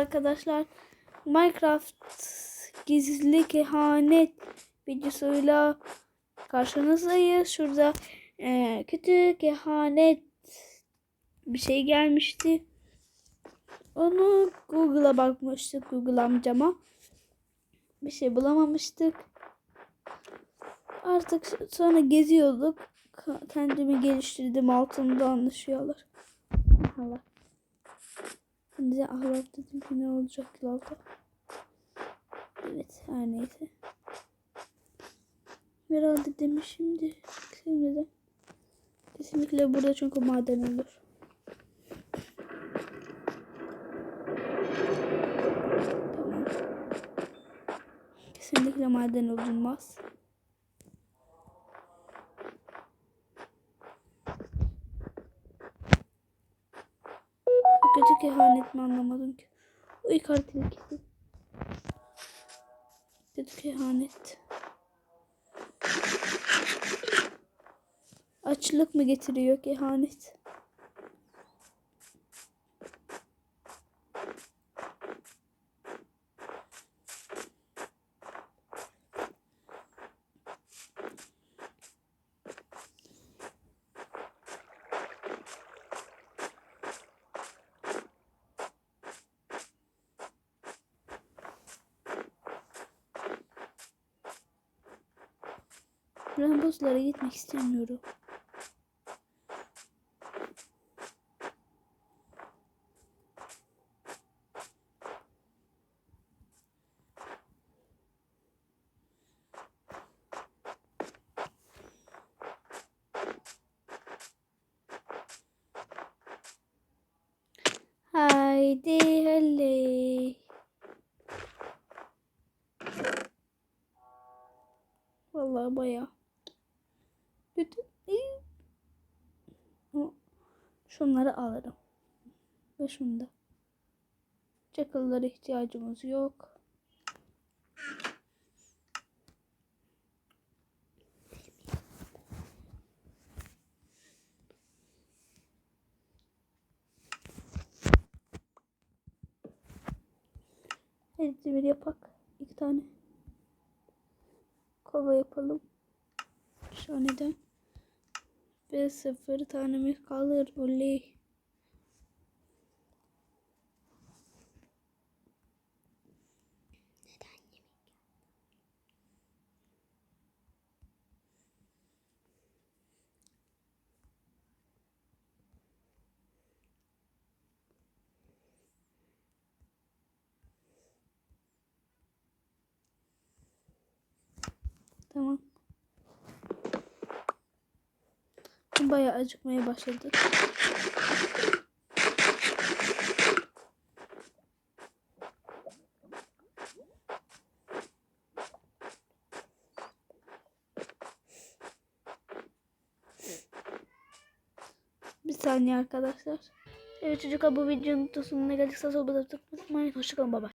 Arkadaşlar Minecraft gizli kehanet videosuyla karşınızdayız. Şurada e, kötü kehanet bir şey gelmişti. Onu Google'a bakmıştık Google amcama. Bir şey bulamamıştık. Artık sonra geziyorduk. Kendimi geliştirdim altında anlaşıyorlar. Allah. Şimdi ahlak dedim ki ne olacak lavda. Evet her neyse. Herhalde demiş şimdi. Şimdi de. Kesinlikle burada çünkü maden olur. Tamam. Kesinlikle maden olunmaz. Kötü kehanet mi anlamadım ki. O ilk haritalı kesin. Kötü kehanet. Açlık mı getiriyor kehanet? Ben buzlara gitmek istemiyorum. Haydi halley. Vallahi bayağı. Şunları alırım. Ve şunu da. Çakıllara ihtiyacımız yok. Evet demir yapak. İki tane. Kova yapalım. Şaneden. Ve sıfır tanemiz kalır. Oley. Tamam. Bayağı acıkmaya başladı. Bir saniye arkadaşlar. Evet çocuklar bu videonun sonuna geldik. Sağ olun. Hoşçakalın. Baba.